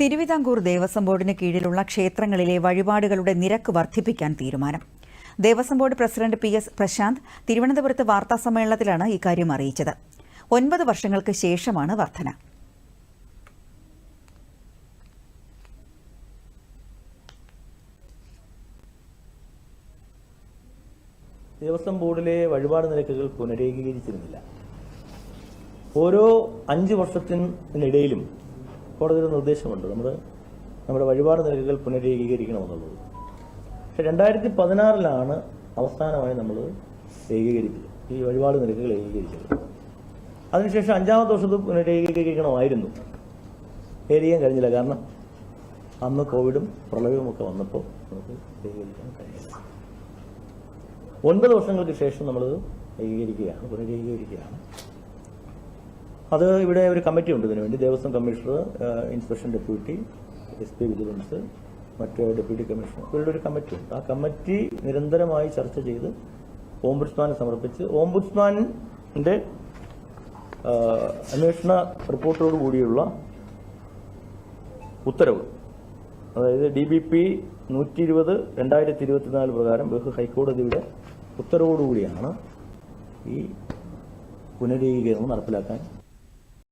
തിരുവിതാംകൂർ ദേവസ്വം ബോർഡിന് കീഴിലുള്ള ക്ഷേത്രങ്ങളിലെ വഴിപാടുകളുടെ നിരക്ക് വർദ്ധിപ്പിക്കാൻ തീരുമാനം. Devaswom board president P S Prashanth തിരുവനന്തപുരത്ത് വാർത്താസമ്മേളനത്തിലാണ് ഇക്കാര്യം അറിയിച്ചത്. ഒൻപത് വർഷങ്ങൾക്ക് ശേഷമാണ് വർധന. ദേവസ്വം ബോർഡിലെ വഴിപാട് നിരക്കുകൾ പുനരേകീകരിച്ചിരുന്നില്ല. ഓരോ അഞ്ച് വർഷത്തിനിടയിലും കോടതിയുടെ നിർദ്ദേശമുണ്ട്. നമ്മൾ നമ്മുടെ വഴിപാട് നിരക്കുകൾ പുനരേകീകരിക്കണമെന്നുള്ളത്. പക്ഷെ രണ്ടായിരത്തി പതിനാറിലാണ് അവസാനമായി നമ്മൾ ഏകീകരിച്ചത്. ഈ വഴിപാട് നിരക്കുകൾ ഏകീകരിച്ചത്. അതിനുശേഷം അഞ്ചാമത്തെ വർഷത്ത് പുനരേകീകരിക്കണമായിരുന്നു. ഏരിയാൻ കഴിഞ്ഞില്ല. കാരണം അന്ന് കോവിഡും പ്രളയവും ഒക്കെ വന്നപ്പോൾ നമുക്ക് ഏകീകരിക്കാൻ കഴിയില്ല. ഒൻപത് വർഷങ്ങൾക്ക് ശേഷം നമ്മൾ ഏകീകരിക്കുകയാണ് പുനരേകീകരിക്കുകയാണ്. അത് ഇവിടെ ഒരു കമ്മിറ്റി ഉണ്ട് ഇതിനുവേണ്ടി. Devaswom commissioner inspection deputy S P vigilance മറ്റ് ഡെപ്യൂട്ടി കമ്മീഷണർ. ഇവരുടെ ഒരു കമ്മിറ്റി ഉണ്ട്. ആ കമ്മിറ്റി നിരന്തരമായി ചർച്ച ചെയ്ത് ഓംബുഡ്സ്മാനെ സമർപ്പിച്ച് ഓംബുഡ്സ്മാനിന്റെ അന്വേഷണ റിപ്പോർട്ടോട് കൂടിയുള്ള ഉത്തരവ്. അതായത് ഡി ബി പി നൂറ്റി ഇരുപത് രണ്ടായിരത്തി ഇരുപത്തിനാല് പ്രകാരം ബഹു ഹൈക്കോടതിയുടെ ഉത്തരവോടുകൂടിയാണ് ഈ പുനരീകരണം നടപ്പിലാക്കാൻ